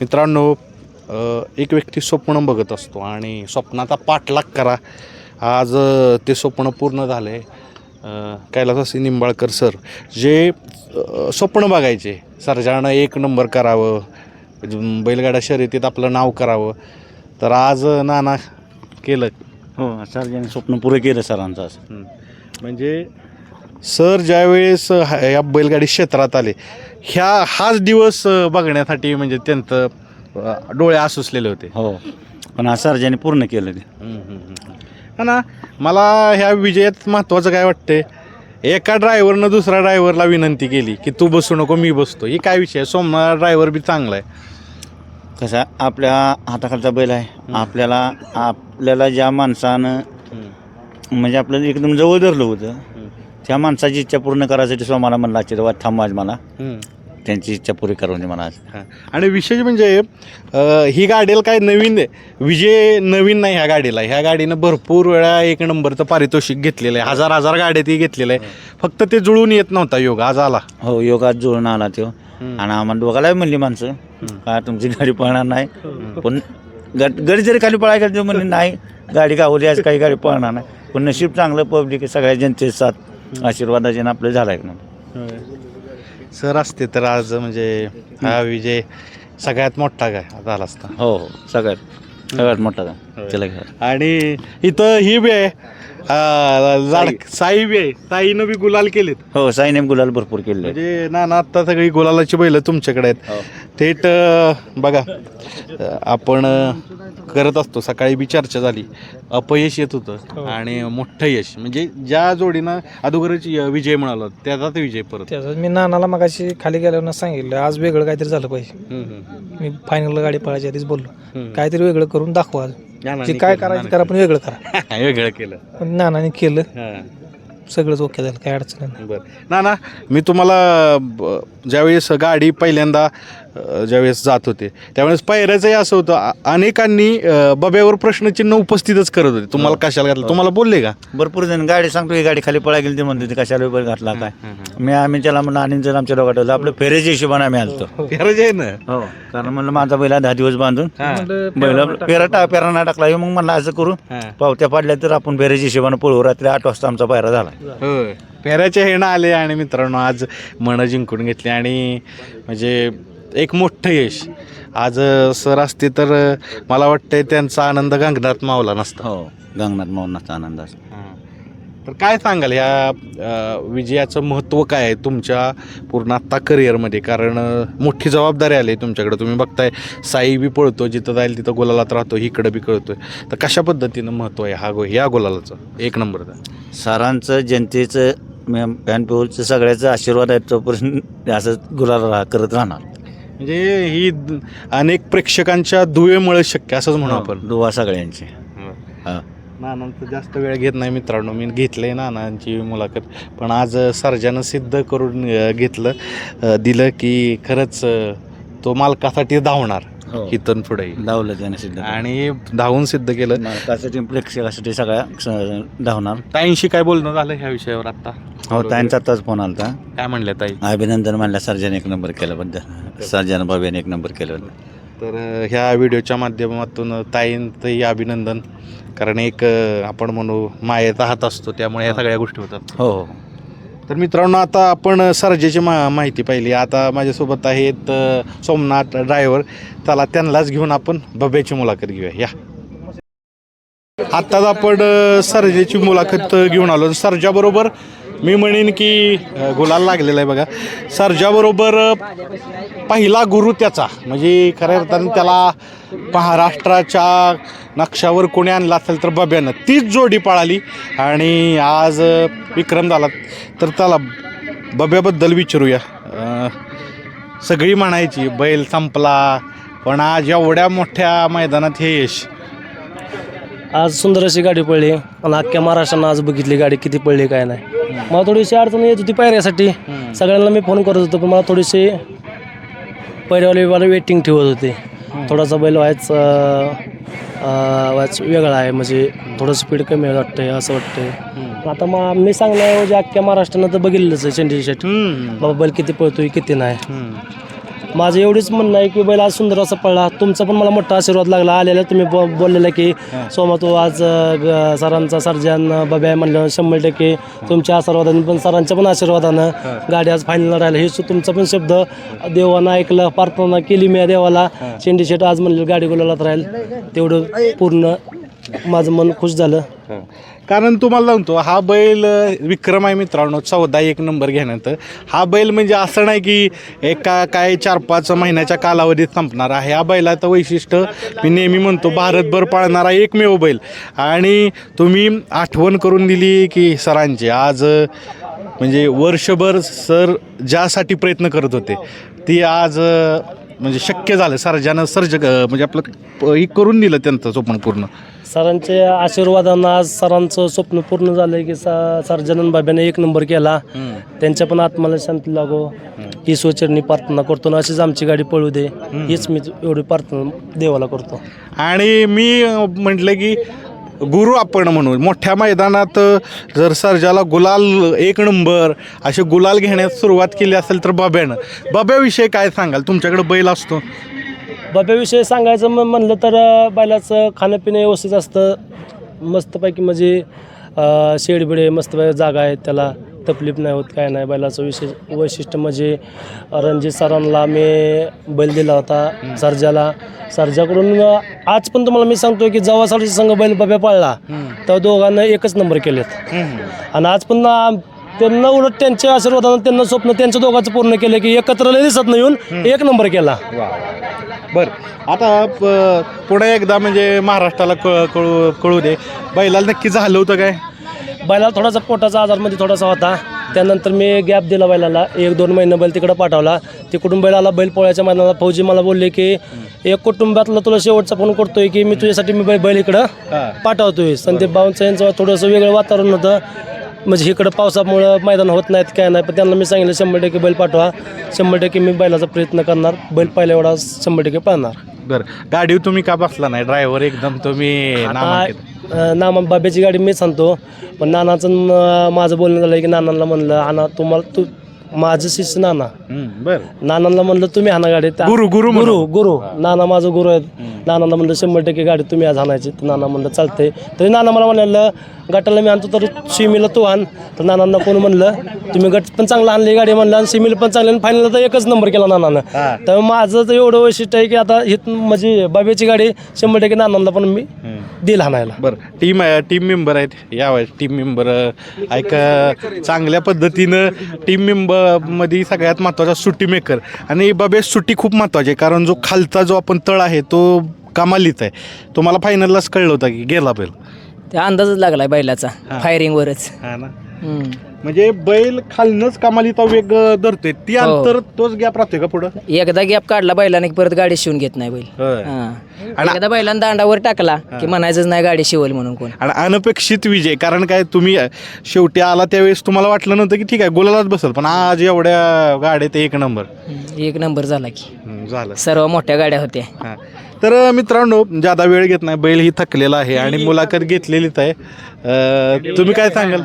मित्रांनो एक व्यक्ती स्वप्न बघत असतो आणि स्वप्नाचा पाठलाग करा. आज ते स्वप्न पूर्ण झालं. आहे कैलासवासी निंबाळकर सर जे स्वप्न बघायचे सरजानं एक नंबर करावं बैलगाडा शर्यतीत आपलं नाव करावं तर आज नाना केलं. हो सर्जाने स्वप्न पुरे केलं सरांचं असं. म्हणजे सर ज्यावेळेस ह- या बैलगाडी क्षेत्रात आले ह्या हाच दिवस अ, बघण्यासाठी म्हणजे त्यांचं अ, डोळे आसुसलेले होते. हो. पण आज सर्जाने पूर्ण केलं ते. हा ना? मला ह्या विजयात महत्त्वाचं काय वाटतंय? एका ड्रायव्हरनं दुसऱ्या ड्रायव्हरला विनंती केली की तू बसू नको मी बसतो. ही काय विषय? आहे? सोमनाथ ड्रायव्हर बी चांगला आहे. कसा आपल्या हाताखालचा बैल आहे. आपल्याला आपल्याला ज्या माणसानं म्हणजे आपल्याला एकदम जवळ धरलं होतं त्या माणसाची इच्छा पूर्ण करायसाठी सोमाला म्हणला आशीर्वाद थांब आज मला. त्यांची इच्छा पुरी करून दे मला आज. हा. आणि विशेष म्हणजे अ, ही गाडीला काय नवीन आहे? विजय नवीन नाही ह्या गाडीला. ह्या गाडीनं भरपूर वेळा एक नंबरचं पारितोषिक घेतलेलं आहे. हजार हजार गाड्या ती घेतलेलं आहे. फक्त ते जुळून येत नव्हता योग. आज आला. हो योगात जुळून आला तो. आणि आम्हाला दोघालाही म्हणली माणसं का तुमची गाडी पळणार नाही? पण गडी जरी खाली पळायला गेली म्हणली नाही गाडी गावली आज काही गाडी पळणार नाही. पण नशीब चांगलं पब्लिक सगळ्या जनतेचे साथ. आशीर्वादाचे आपलं झालं आहे सर असते तर आज म्हणजे हा विजय सगळ्यात मोठा काय? झाला असता हो हो. सगळ्यात सगळ्यात मोठा. का त्याला घ्या आणि इथं ही बी आहे. लाड साई बी आहे. साईनं बी गुलाल केलेत. हो साईने गुलाल भरपूर केले म्हणजे ना ना आता सगळी गुलालाची बैल तुमच्याकडे आहेत. हो. थेट अं, बघा अं, आपण अं, करत असतो. सकाळी बी चर्चा झाली. अपयश येत होतं आणि मोठं यश. म्हणजे ज्या जोडीनं अगोदरच य- विजय मिळाला त्याचाच विजय परत. त्याचं मी नानाला मगाशी खाली गेल्यावर सांगितलं आज वेगळं काहीतरी झालं पाहिजे. हम्म, हम्म, मी फायनल गाडी पळायच्या आधीच बोललो. हम्म. काहीतरी वेगळं करून दाखवा आज. नानांनी जे काय केलं, करायचं करा पण वेगळं करा. वेगळं केलं. पण नानाने केलं. हां. सगळंच ओके झालं काय अडचण नाही. बर. ना ना मी तुम्हाला ब- ज्यावेळेस गाडी पहिल्यांदा ज्यावेळेस जात होते त्यावेळेस पायऱ्याचंही असं होतं. अ- अनेकांनी अ, बब्यावर प्रश्नचिन्ह उपस्थितच करत होते. तुम्हाला कशाला घातलं? तुम्हाला बोलले का? भरपूर जण गाडी सांगतो ही गाडी खाली पळा गेली ते म्हणते ते कशाला उभं घातला काय? मी आम्ही त्याला म्हणलं आणि जर आमच्या दोघात आपलं फेरेच्या हिशोबाने आम्ही आलतो. गरज आहे ना? हो. कारण म्हणलं माझा बैला दहा दिवस बांधून. बैला पेरा टा पेरा नाही टाकला. मग म्हणलं असं करू हां. पावत्या पाडल्या तर आपण फेरेच्या हिशोबाने पळू. रात्री आठ वाजता आमचा पायरा झाला. होय. पेऱ्याचे हेणं आले आणि मित्रांनो आज मनं जिंकून घेतली आणि म्हणजे एक मोठं यश. आज अ, सर असते तर अ, मला वाटतंय त्यांचा आनंद गंगनाथ मावला नसता. हो गंगनाथ मोहनाचा आनंद असतो. तर काय सांगाल ह्या अ, विजयाचं महत्त्व काय आहे तुमच्या पूर्ण आत्ता करिअरमध्ये कारण अ, मोठी जबाबदारी आली आहे तुमच्याकडे. तुम्ही बघताय साई बी पळतो जिथं जाईल तिथं गोलालात राहतो इकडं बी कळतोय. तर कशा पद्धतीनं महत्त्व आहे हा गो ह्या गोलालाचं? एक नंबरचा सरांचं जनतेचं फॅन पेवलचं सगळ्याचा आशीर्वाद आहे तोपर्यंत असं गुलाल राहा करत राहणार. म्हणजे ही द- अनेक प्रेक्षकांच्या दुवेमुळे शक्य असंच म्हणू आपण. दुवा सगळ्यांची. हा. नानांचं जास्त वेळ घेत नाही मित्रांनो. मी घेतलंय नानांची मुलाखत. पण आज सर्जानं सिद्ध करून अ, घेतलं अ, दिलं की खरंच अ, तो मालकासाठी धावणार. हो. इथून पुढे धावलं त्याने सिद्ध आणि धावून सिद्ध केलं. मालकासाठी प्रेक्षकासाठी सगळ्या स- धावणार. ताईंशी काय बोलणं झालं ह्या विषयावर आता हो ताईंचा आताच फोन आला होता काय म्हणल्या ताई? अभिनंदन म्हणल्या सर्जन एक नंबर केल्याबद्दल सर्जन बाबीने एक नंबर केल्याबद्दल तर अ, ह्या व्हिडिओच्या माध्यमातून ताईंचंही अभिनंदन. कारण एक अ, आपण म्हणू मायेचा हात असतो त्यामुळे ह्या सगळ्या गोष्टी होतात. हो हो. तर मित्रांनो आता आपण सर्जेची मा माहिती पाहिली. आता माझ्यासोबत आहेत सोमनाथ ड्रायव्हर. त्याला त्यांनाच घेऊन आपण बब्याची मुलाखत घेऊया. या. आत्ताच आपण सरजेची सर्जेची मुलाखत घेऊन आलो. सर्जाबरोबर मी म्हणेन की अ, गुलाल लागलेला आहे बघा. सर्जाबरोबर अ, पहिला गुरु त्याचा. म्हणजे खऱ्या अर्थानं त्याला महाराष्ट्राच्या नक्षावर कोणी आणला असेल तर बब्यानं तीच जोडी पळाली. आणि आज अ, विक्रम झाला तर त्याला बब्याबद्दल विचारूया. अ, सगळी म्हणायची बैल संपला पण आज एवढ्या मोठ्या मैदानात हे यश आज सुंदर अशी गाडी पडली. आणि अख्ख्या महाराष्ट्रानं आज बघितली गाडी किती पडली काय नाही. मला थोडीशी अडचण येत होती पायऱ्यासाठी. सगळ्यांना मी फोन करत होतो पण मला थोडीशी पहिल्यावाले मला वेटिंग ठेवत होते. थोडासा बैल व्हायच व्हायच वेगळा आहे म्हणजे थोडं स्पीड कमी वाटतंय असं वाटतंय. आता मग मी सांगण्याऐवजी अख्ख्या महाराष्ट्रानं तर बघितलंच आहे चंडी शेट हम्म. बाबा बैल किती पळतोय किती नाही. माझं एवढीच म्हणणं आहे की बैल आज सुंदर असा पडला तुमचा पण मला मोठा आशीर्वाद लागला. आलेला तुम्ही बो बोललेला की सोमा तू आज ग- सरांचा सर्जन बब्या म्हणलं शंभर टक्के तुमच्या आशीर्वादाने पण सरांच्या पण आशीर्वादानं गाडी आज फायनलला राहिली. हे सु- तुमचा पण शब्द देवानं ऐकलं प्रार्थना केली मी या देवाला. शेंडी शेट आज म्हणलं गाडी गुलालात राहील. तेवढं पूर्ण माझं मन खुश झालं. कारण तुम्हाला सांगतो हा बैल विक्रम आहे मित्रांनो चौदा एक नंबर घेण्यात. हा बैल म्हणजे असं नाही की एका काय चार पाच महिन्याच्या कालावधीत संपणार आहे. हा बैलाचं वैशिष्ट्य मी नेहमी म्हणतो भारतभर पाळणारा एकमेव बैल. आणि तुम्ही आठवण करून दिली की सरांची आज म्हणजे वर्षभर सर ज्यासाठी प्रयत्न करत होते ती आज म्हणजे शक्य झालं. सर्जानं सर्ज म्हणजे आपलं हे करून दिलं त्यांचं स्वप्न पूर्ण. सरांच्या आशीर्वादानं आज सरांचं स्वप्न पूर्ण झालं की सर्जनन बाब्याने एक नंबर केला. त्यांच्या पण आत्माला शांती लागो. ही स्वचरणी प्रार्थना करतो आणि अशीच आमची गाडी पळू दे. हीच मी एवढी प्रार्थना देवाला करतो. आणि मी म्हटलं की गुरु आपण म्हणू मोठ्या मैदानात जर सर्जाला गुलाल एक नंबर असे गुलाल घेण्यास सुरुवात केली असेल तर बाब्यानं. बाब्याविषयी काय सांगाल? तुमच्याकडे बैल असतो. बाब्याविषयी सांगायचं मग म्हणलं तर बैलाचं खाणंपिणं व्यवस्थित असतं. मस्तपैकी म्हणजे शेडबिडे मस्तपैकी जागा आहेत त्याला. तकलीफ नाही होत काय नाही. बैलाचं विशेष वैशिष्ट्य म्हणजे रणजित सरांना मी बैल दिला होता सर्जाला. सर्जाकडून आज पण तुम्हाला मी सांगतो की जेव्हा सरच्या संघ बैल बाब्या पाळला तेव्हा दोघांना एकच नंबर केलेत. आणि आज पण त्यांना उलट त्यांच्या आशीर्वादानं त्यांना स्वप्न त्यांच्या दोघांचं पूर्ण केलं की एकत्र दिसत नाही येऊन एक नंबर केला. बर. आता प- पुन्हा एकदा म्हणजे महाराष्ट्राला कळू कळू दे. बैलाला नक्की झालं होतं काय? बैलाला थोडासा पोटाचा आजारमध्ये थोडासा होता. त्यानंतर मी गॅप दिला बैलाला. एक दोन महिने बैल तिकडं पाठवला. तिकडून बैलाला बैल पोळ्याच्या मैदानाला फौजी मला बोलले की एक कुटुंबातला तुला शेवटचा फोन करतोय की मी तुझ्यासाठी मी बैल बैल इकडं पाठवतोय. संदीप भाऊंचं यांचं थोडंसं वेगळं वातावरण होतं. म्हणजे इकडं पावसामुळं मैदान होत नाहीत काय नाही पण त्यांना मी सांगितलं शंभर टक्के बैल पाठवा. शंभर टक्के मी बैलाचा प्रयत्न करणार. बैल पहिल्या एवढा शंभर टक्के पाळणार. बरं. गाडीवर तुम्ही का बसला नाही? ड्रायव्हर एकदम तुम्ही नामांकित. आता नामा बाब्याची गाडी मी सांगतो पण नानाचं न- माझं बोलणं झालं की नानांना म्हणलं आणा तुम्हाला तू माझं शिष्य नाना. हम्म, बरं. नानांना म्हणलं तुम्ही हाना गाडी. त्या- गुरु गुरु गुरु गुरु. नाना माझं गुरु आहेत. नानांना म्हणलं शंभर टक्के गाडी तुम्ही आज आणायची. तर नाना म्हणलं चालतंय. तरी नाना मला म्हणालं गटाला मी आणतो तर शिमीला तू आण. तर नानांना कोण म्हणलं तुम्ही गट पण चांगला आणली गाडी म्हणलं आणि शिमीला पण चांगली आणि फायनलला तर एकच नंबर केला नानानं. तर माझं तर एवढं वैशिष्ट्य आहे की आता ही म्हणजे बाबेची गाडी शंभर टक्के नानांना पण मी दिल आणायला. बरं. टीम टीम मेंबर आहेत. यावेळेस टीम मेंबर ऐक चांगल्या पद्धतीनं टीम मेंबरमध्ये सगळ्यात महत्त्वाचा सुट्टी मेकर आणि बाबे सुट्टी खूप महत्त्वाची आहे. कारण जो खालचा जो आपण तळ आहे तो कमालीत आहे. तुम्हाला फायनललाच कळलं होतं की गेला बैल. त्या अंदाजच लागलाय बैलाचा फायरिंगवरच हा ना. म्हणजे बैल खालनच कमालीचा वेग धरतोय. ती हो. अंतर तोच गॅप राहतोय का पुढं? एकदा गॅप काढला बैलाने की परत गाडी शिवून घेत नाही बैल. होय. हा. एकदा बैलानं दांडावर टाकला की म्हणायचंच नाही गाडी शिवल म्हणून कोण. आणि अनपेक्षित विजय कारण काय तुम्ही अ, शेवटी आला त्यावेळेस तुम्हाला वाटलं नव्हतं की ठीक आहे गोलालाच बसल पण आज एवढ्या गाड्यात एक नंबर हम्म, एक नंबर झाला की. हम्म, झालं. सर्व मोठ्या गाड्या होत्या. हां. तर मित्रांनो जादा वेळ घेत नाही बैल ही थकलेला आहे आणि मुलाखत घेतलेलीच आहे. अ, तुम्ही काय सांगाल?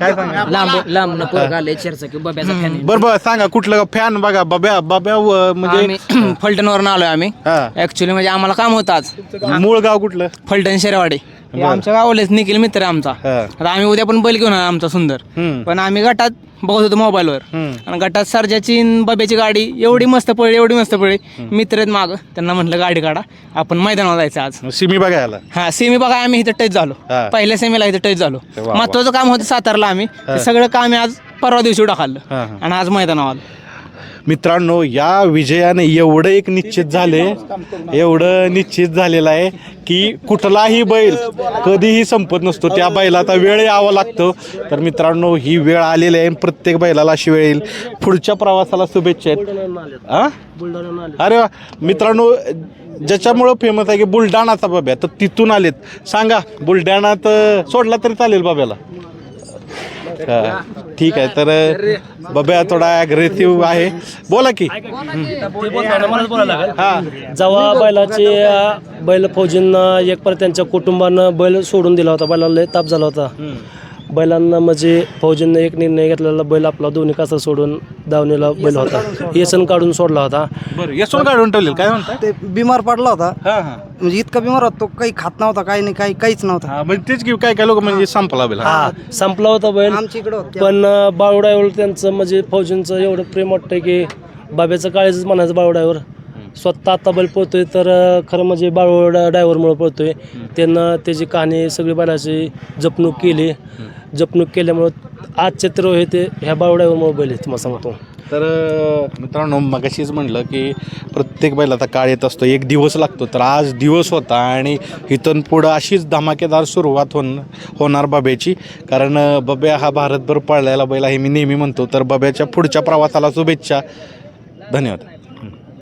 काय सांगाल? लांब लांब न पोरगा आले की बब्याचा फॅन बरं बरं सांगा कुठलं फॅन बघा बाब्या बाब्या व- म्हणजे आम्ही फलटणवरून आलोय आम्ही. हा. ऍक्च्युली म्हणजे आम्हाला काम होतं आज. मूळ गाव कुठलं? फलटण शेरवाडी. हे आमच्या गावालेच निखिल मित्र आहे आमचा. हा. आता आम्ही उद्या पण बैल घेऊन आलो आमचा सुंदर. हम्म. पण आम्ही गटात बघत होतो मोबाईलवर. हम्म. आणि गटात सर्जाची न बब्याची गाडी एवढी मस्त पडली एवढी मस्त पडली मित्र आहेत माग. त्यांना म्हटलं गाडी काढा. आपण मैदानावर जायचं आज. सिमी बघायला. हा सेमी बघा आम्ही इथं टच झालो. हा. पहिल्या सेमीला इथं टच झालो. वा, वा. महत्वाचं काम होतं सातारला आम्ही. ते सगळं काम आज परवा दिवशी टाकलं हा, हा. आणि आज मैदानावर आलो. मित्रांनो या विजयाने एवढं एक निश्चित झाले एवढं निश्चित झालेलं आहे की कुठलाही बैल कधीही संपत नसतो. त्या बैलाचा वेळ यावा लागतो. तर मित्रांनो ही वेळ आलेली आहे प्रत्येक बैलाला अशी वेळ येईल. पुढच्या प्रवासाला शुभेच्छा आहेत. अरे वा. मित्रांनो ज्याच्यामुळं फेमस आहे की बुलढाणाचा बाब्या तर तिथून आलेत. सांगा बुलढाणात सोडला तरी चालेल बाब्याला. ठीक आहे तर बब्या थोडा अग्रेसिव्ह आहे. बोला की. हा. जेव्हा बैलाचे बैल फौजींना एक परत त्यांच्या कुटुंबानं बैल सोडून दिला होता बैलाला लय ताप झाला होता. बैलांना म्हणजे फौजींना एक निर्णय घेतलेला बैल आपला दोन्ही कासा सोडून दावणीला बैल होता. येसन काढून सोडला होता. बरं यशवंत काढून ठेवलेलं काय म्हणता ते बिमार पडला होता. हां हां. म्हणजे इतका बिमार होता तो काही खात नव्हता काही नाही काही काहीच नव्हता. हा म्हणजे तेच की काय काय लोक म्हणजे संपला बेला. हा संपला होता बैल. आमच्या इकडं होते पण बाळूडायवर त्यांचं म्हणजे फौजींचं एवढं प्रेम वाटतं की बाब्याचं काळीच म्हणायचं बाळूडायवर स्वतः आता बैल पळतोय तर अं, खरं म्हणजे बाळूडा डायव्हरमुळे पळतोय. त्यानं त्याची कहाणी सगळी बैलाची जपणूक केली. जपणूक केल्यामुळं आज चित्र हे ते ह्या बाळूडायवरमुळे बैल आहेत तुम्हाला सांगतो. तर अं, मित्रांनो मगाशीच म्हणलं की प्रत्येक बैलाचा काळ येत असतो एक दिवस लागतो. तर आज दिवस होता आणि इथून पुढं अशीच धमाकेदार सुरुवात होन होणार बब्याची कारण अं, बब्या हा भारतभर पळलेला बैल आहे मी नेहमी म्हणतो. तर बब्याच्या पुढच्या प्रवासाला शुभेच्छा. धन्यवाद.